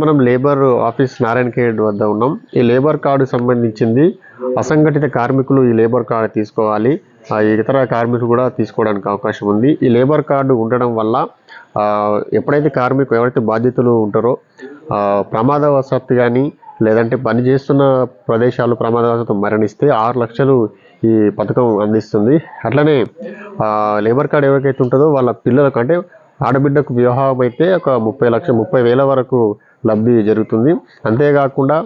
మనం labour office Narayana Khed వద్ద ఉన్నాం. ఈ లేబర్ కార్డు సంబంధించింది అసంఘటిత కార్మికులు ఈ లేబర్ కార్డు తీసుకోవాలి. ఇతర కార్మికులు కూడా తీసుకోవడానికి అవకాశం ఉంది. ఈ లేబర్ కార్డు ఉండడం వల్ల ఎప్పుడైతే కార్మికులు ఎవరైతే బాధ్యతలు ఉంటారో ప్రమాదవశాత్తు కానీ లేదంటే పని చేస్తున్న ప్రదేశాలు ప్రమాదవశాత్తు మరణిస్తే ఆరు లక్షలు ఈ పథకం అందిస్తుంది. అట్లనే లేబర్ కార్డు ఎవరికైతే ఉంటుందో వాళ్ళ పిల్లలకు అంటే ఆడబిడ్డకు వివాహం అయితే ఒక ముప్పై లక్ష ముప్పై వేల వరకు లబ్ధి జరుగుతుంది. అంతేకాకుండా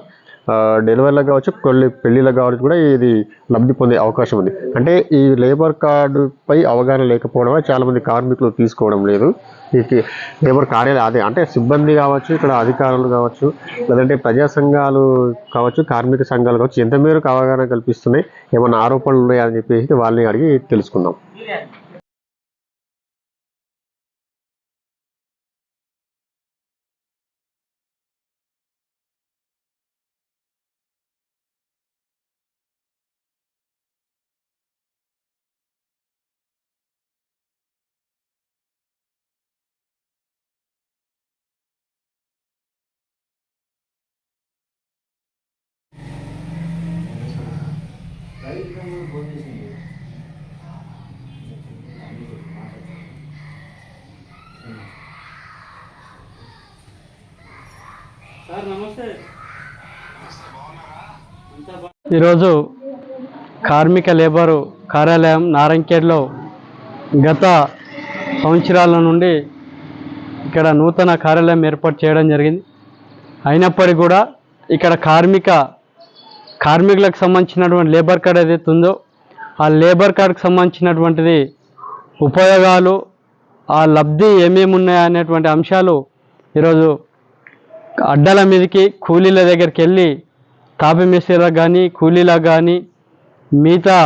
డెలివరీలకు కావచ్చు కొన్ని పెళ్ళిళ్ళకు కావచ్చు కూడా ఇది లబ్ధి పొందే అవకాశం ఉంది. అంటే ఈ లేబర్ కార్డుపై అవగాహన లేకపోవడం వల్ల చాలా మంది కార్మికులు తీసుకోవడం లేదు. ఈ లేబర్ కార్యాలయం అదే. అంటే సిబ్బంది కావచ్చు ఇక్కడ అధికారులు కావచ్చు లేదంటే ప్రజా సంఘాలు కావచ్చు కార్మిక సంఘాలు కావచ్చు ఎంత మేరకు అవగాహన కల్పిస్తున్నాయి ఏమైనా ఆరోపణలు ఉన్నాయా అని చెప్పేసి వాళ్ళని అడిగి తెలుసుకుందాం. సార్ నమస్తే ఈరోజు కార్మిక లేబరు కార్యాలయం నారంకేడ్లో గత సంవత్సరాల నుండి ఇక్కడ నూతన కార్యాలయం ఏర్పాటు చేయడం జరిగింది. అయినప్పటికీ కూడా ఇక్కడ కార్మిక కార్మికులకు సంబంధించినటువంటి లేబర్ కార్డ్ ఏదైతే ఉందో ఆ లేబర్ కార్డుకు సంబంధించినటువంటిది ఉపయోగాలు ఆ లబ్ధి ఏమేమి ఉన్నాయా అనేటువంటి అంశాలు ఈరోజు అడ్డల మీదకి కూలీల దగ్గరికి వెళ్ళి తాపి మేస్త్రీలకు కానీ కూలీలకు కానీ మిగతా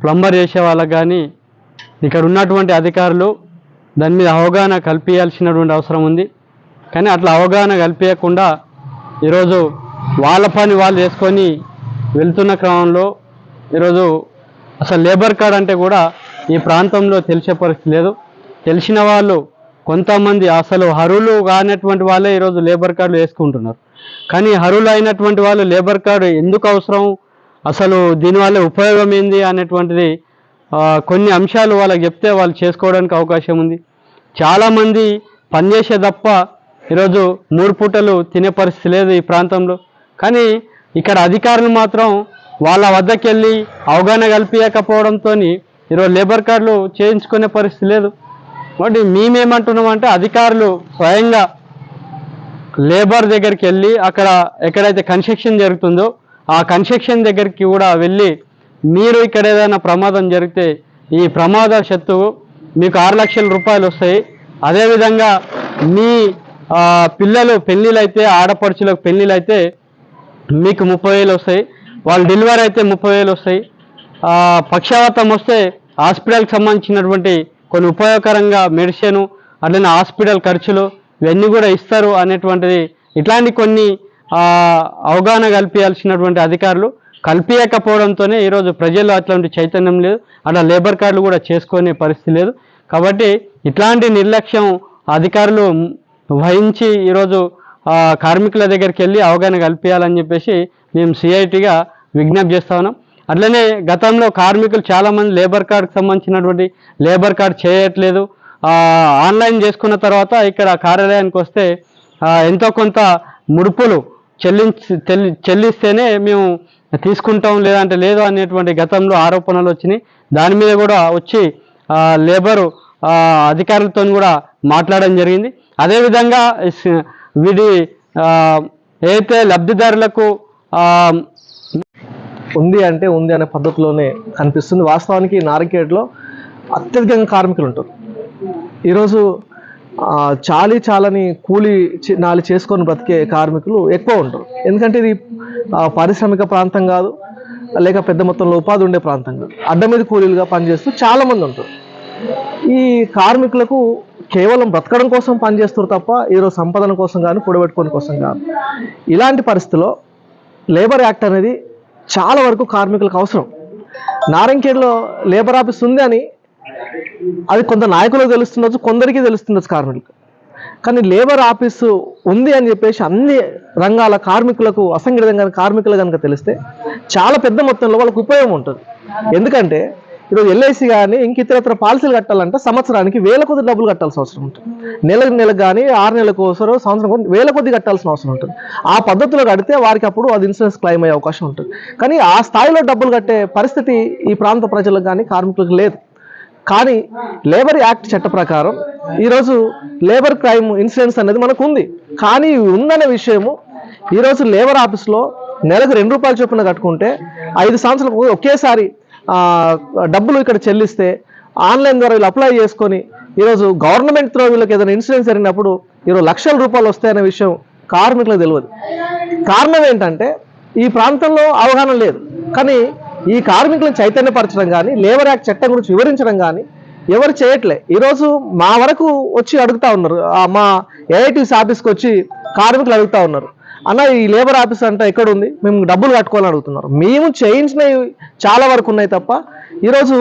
ప్లంబర్ చేసే వాళ్ళకు కానీ ఇక్కడ ఉన్నటువంటి అధికారులు దాని మీద అవగాహన కల్పించాల్సినటువంటి అవసరం ఉంది. కానీ అట్లా అవగాహన కల్పించకుండా ఈరోజు వాళ్ళ పని వాళ్ళు చేసుకొని వెళ్తున్న క్రమంలో ఈరోజు అసలు లేబర్ కార్డ్ అంటే కూడా ఈ ప్రాంతంలో తెలిసే పరిస్థితి లేదు. తెలిసిన వాళ్ళు కొంతమంది అసలు హరులు కానటువంటి వాళ్ళే ఈరోజు లేబర్ కార్డులు వేసుకుంటున్నారు. కానీ హరులు అయినటువంటి వాళ్ళు లేబర్ కార్డు ఎందుకు అవసరం? అసలు దీనివల్ల ఉపయోగం ఏంది అనేటువంటిది కొన్ని అంశాలు వాళ్ళకి చెప్తే వాళ్ళు చేసుకోవడానికి అవకాశం ఉంది. చాలామంది పనిచేసే తప్ప ఈరోజు మూడు పూటలు తినే పరిస్థితి లేదు ఈ ప్రాంతంలో. కానీ ఇక్కడ అధికారులు మాత్రం వాళ్ళ వద్దకు వెళ్ళి అవగాహన కల్పించకపోవడంతో ఈరోజు లేబర్ కార్డులు చేయించుకునే పరిస్థితి లేదు. కాబట్టి మేమేమంటున్నామంటే అధికారులు స్వయంగా లేబర్ దగ్గరికి వెళ్ళి అక్కడ ఎక్కడైతే కన్స్ట్రక్షన్ జరుగుతుందో ఆ కన్స్ట్రక్షన్ దగ్గరికి కూడా వెళ్ళి మీరు ఇక్కడ ఏదైనా ప్రమాదం జరిగితే ఈ ప్రమాద శత్రువు మీకు ఆరు లక్షల రూపాయలు వస్తాయి. అదేవిధంగా మీ పిల్లలు పెళ్ళిళ్ళు అయితే ఆడపడుచులకు పెళ్ళిళ్ళు అయితే మీకు ముప్పై వేలు వస్తాయి. వాళ్ళు డెలివరీ అయితే ముప్పై వేలు వస్తాయి. పక్షవాతం వస్తే హాస్పిటల్కి సంబంధించినటువంటి కొన్ని ఉపయోగకరంగా మెడిసిన్ అట్లనే హాస్పిటల్ ఖర్చులు ఇవన్నీ కూడా ఇస్తారు అనేటువంటిది ఇట్లాంటి కొన్ని అవగాహన కల్పించాల్సినటువంటి అధికారులు కల్పించకపోవడంతోనే ఈరోజు ప్రజల్లో అట్లాంటి చైతన్యం లేదు. అట్లా లేబర్ కార్డులు కూడా చేసుకునే పరిస్థితి లేదు. కాబట్టి ఇట్లాంటి నిర్లక్ష్యం అధికారులు వహించి ఈరోజు కార్మికుల దగ్గరికి వెళ్ళి అవగాహన కల్పించాలని చెప్పేసి మేము సిఐటిగా విజ్ఞప్తి చేస్తా ఉన్నాం. అట్లనే గతంలో కార్మికులు చాలామంది లేబర్ కార్డుకు సంబంధించినటువంటి లేబర్ కార్డ్ చేయట్లేదు. ఆన్లైన్ చేసుకున్న తర్వాత ఇక్కడ కార్యాలయానికి వస్తే ఎంతో కొంత ముడుపులు చెల్లించి చెల్లిస్తేనే మేము తీసుకుంటాం లేదంటే లేదు అనేటువంటి గతంలో ఆరోపణలు వచ్చినాయి. దాని మీద కూడా వచ్చి లేబరు అధికారులతో కూడా మాట్లాడడం జరిగింది. అదేవిధంగా వీడి అయితే ఏదైతే లబ్ధిదారులకు ఉంది అంటే ఉంది అనే పద్ధతిలోనే కనిపిస్తుంది వాస్తవానికి నారికేట్లో అత్యధికంగా కార్మికులు ఉంటారు ఈరోజు చాలీ చాలని కూలి నాలి చేసుకొని బ్రతికే కార్మికులు ఎక్కువ ఉంటారు. ఎందుకంటే ఇది పారిశ్రామిక ప్రాంతం కాదు లేక పెద్ద మొత్తంలో ఉపాధి ఉండే ప్రాంతం కాదు. అడ్డ మీద కూలీలుగా పనిచేస్తూ చాలామంది ఉంటారు. ఈ కార్మికులకు కేవలం బ్రతకడం కోసం పనిచేస్తారు తప్ప ఈరోజు సంపాదన కోసం కానీ కూడబెట్టుకోవడం కోసం కాదు ఇలాంటి పరిస్థితిలో లేబర్ యాక్ట్ అనేది చాలా వరకు కార్మికులకు అవసరం. నారంకేడ్లో లేబర్ ఆఫీస్ ఉంది అని అది కొంత నాయకులకు తెలుస్తుండొచ్చు కొందరికి తెలుస్తుండొచ్చు కార్మికులకు. కానీ లేబర్ ఆఫీసు ఉంది అని చెప్పేసి అన్ని రంగాల కార్మికులకు అసంఘటిత కార్మికులు కనుక తెలిస్తే చాలా పెద్ద మొత్తంలో వాళ్ళకు ఉపయోగం ఉంటుంది. ఎందుకంటే ఈరోజు ఎల్ఐసి కానీ ఇంక ఇతరత్ర పాలసీలు కట్టాలంటే సంవత్సరానికి వేల కొద్ది డబ్బులు కట్టాల్సిన అవసరం ఉంటుంది. నెల నెలకు కానీ ఆరు నెలలకు ఒకసారి సంవత్సరం వేల కొద్ది కట్టాల్సిన అవసరం ఉంటుంది. ఆ పద్ధతిలో కడితే వారికి అప్పుడు అది ఇన్సూరెన్స్ క్లెయిమ్ అయ్యే అవకాశం ఉంటుంది. కానీ ఆ స్థాయిలో డబ్బులు కట్టే పరిస్థితి ఈ ప్రాంత ప్రజలకు కానీ కార్మికులకు లేదు. కానీ లేబర్ యాక్ట్ చట్ట ప్రకారం ఈరోజు లేబర్ క్రైమ్ ఇన్సూరెన్స్ అనేది మనకు ఉంది కానీ ఉందనే విషయము ఈరోజు లేబర్ ఆఫీస్లో నెలకు రెండు రూపాయలు చొప్పున కట్టుకుంటే ఐదు సంవత్సరాలకు ఒకేసారి డబ్బులు ఇక్కడ చెల్లిస్తే ఆన్లైన్ ద్వారా వీళ్ళు అప్లై చేసుకొని ఈరోజు గవర్నమెంట్ త్రో వీళ్ళకి ఏదైనా ఇన్సూరెన్స్ జరిగినప్పుడు ఈరోజు లక్షల రూపాయలు వస్తాయనే విషయం కార్మికులకు తెలియదు. కారణం ఏంటంటే ఈ ప్రాంతంలో అవగాహన లేదు. కానీ ఈ కార్మికులను చైతన్యపరచడం కానీ లేబర్ యాక్ట్ చట్టం గురించి వివరించడం కానీ ఎవరు చేయట్లే. ఈరోజు మా వరకు వచ్చి అడుగుతా ఉన్నారు. మా ఏఐటీసీ ఆఫీస్కి వచ్చి కార్మికులు అడుగుతా ఉన్నారు. అన్న ఈ లేబర్ ఆఫీస్ అంటే ఎక్కడ ఉంది మేము డబ్బులు కట్టుకోవాలని అడుగుతున్నారు. మేము చేయించినవి చాలా వరకు ఉన్నాయి తప్ప ఈరోజు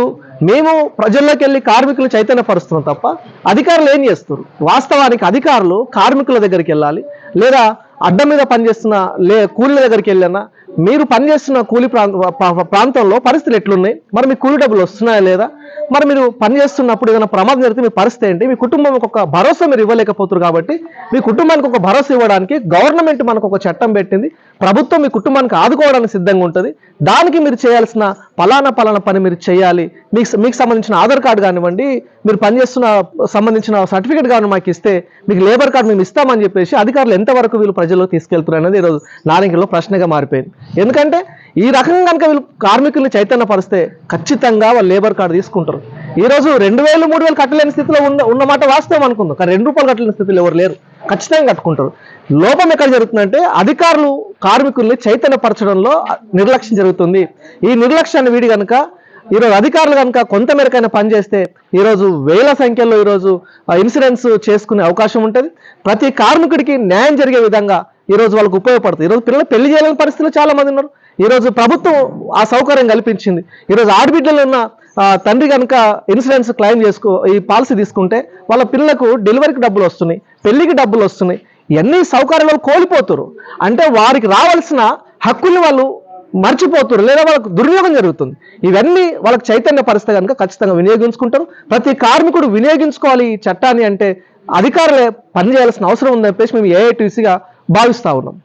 మేము ప్రజల్లోకి వెళ్ళి కార్మికులు చైతన్యపరుస్తున్నాం తప్ప అధికారులు ఏం చేస్తారు? వాస్తవానికి అధికారులు కార్మికుల దగ్గరికి వెళ్ళాలి లేదా అడ్డం మీద పనిచేస్తున్న లే కూలీల దగ్గరికి వెళ్ళినా మీరు పనిచేస్తున్న కూలి ప్రాంత ప్రాంతంలో పరిస్థితులు ఎట్లున్నాయి? మరి మీ కూలి డబ్బులు వస్తున్నాయా లేదా? మరి మీరు పనిచేస్తున్నప్పుడు ఏదైనా ప్రమాదం జరిగితే మీ పరిస్థితి ఏంటి? మీ కుటుంబం ఒక భరోసా మీరు ఇవ్వలేకపోతున్నారు కాబట్టి మీ కుటుంబానికి ఒక భరోసా ఇవ్వడానికి గవర్నమెంట్ మనకు ఒక చట్టం పెట్టింది. ప్రభుత్వం మీ కుటుంబానికి ఆదుకోవడానికి సిద్ధంగా ఉంటుంది. దానికి మీరు చేయాల్సిన పలానా పలానా పని మీరు చేయాలి. మీకు మీకు సంబంధించిన ఆధార్ కార్డు కానివ్వండి మీరు పనిచేస్తున్న సంబంధించిన సర్టిఫికేట్ కానీ మాకు ఇస్తే మీకు లేబర్ కార్డు మేము ఇస్తామని చెప్పేసి అధికారులు ఎంతవరకు వీళ్ళు ప్రజల్లో తీసుకెళ్తున్నారు అనేది ఈరోజు నారింగిలో ప్రశ్నగా మారిపోయింది. ఎందుకంటే ఈ రకంగా కనుక వీళ్ళు కార్మికుల్ని చైతన్యపరిస్తే ఖచ్చితంగా వాళ్ళు లేబర్ కార్డు తీసుకుంటారు. ఈరోజు రెండు వేలు మూడు వేలు కట్టలేని స్థితిలో ఉన్న ఉన్నమాట వాస్తవం అనుకుందాం. కానీ రెండు రూపాయలు కట్టలేని స్థితిలో ఎవరు లేరు. ఖచ్చితంగా కట్టుకుంటారు. లోపం ఎక్కడ జరుగుతుందంటే అధికారులు కార్మికుల్ని చైతన్యపరచడంలో నిర్లక్ష్యం జరుగుతుంది. ఈ నిర్లక్ష్యాన్ని వీడి కనుక ఈరోజు అధికారులు కనుక కొంత మేరకైనా పనిచేస్తే ఈరోజు వేల సంఖ్యలో ఈరోజు ఇన్సూరెన్స్ చేసుకునే అవకాశం ఉంటుంది. ప్రతి కార్మికుడికి న్యాయం జరిగే విధంగా ఈరోజు వాళ్ళకు ఉపయోగపడుతుంది ఈరోజు పిల్లలు పెళ్ళి చేయలేని పరిస్థితులు చాలా మంది ఉన్నారు. ఈరోజు ప్రభుత్వం ఆ సౌకర్యం కల్పించింది. ఈరోజు ఆడబిడ్డలు ఉన్న ఆ, తండ్రి కనుక ఇన్సూరెన్స్ క్లెయిమ్ చేసుకో ఈ పాలసీ తీసుకుంటే వాళ్ళ పిల్లలకు డెలివరీకి డబ్బులు వస్తున్నాయి పెళ్ళికి డబ్బులు వస్తున్నాయి. ఇవన్నీ సౌకర్యాలు వాళ్ళు కోల్పోతారు. అంటే వారికి రావాల్సిన హక్కుల్ని వాళ్ళు మర్చిపోతారు లేదా వాళ్ళకు దుర్వినియోగం జరుగుతుంది. ఇవన్నీ వాళ్ళకి చైతన్య పరిస్థితి కనుక ఖచ్చితంగా వినియోగించుకుంటారు. ప్రతి కార్మికుడు వినియోగించుకోవాలి ఈ చట్టాన్ని అంటే అధికారులే పనిచేయాల్సిన అవసరం ఉందని చెప్పేసి మేము ఏఐటీసీగా భావిస్తా ఉన్నాం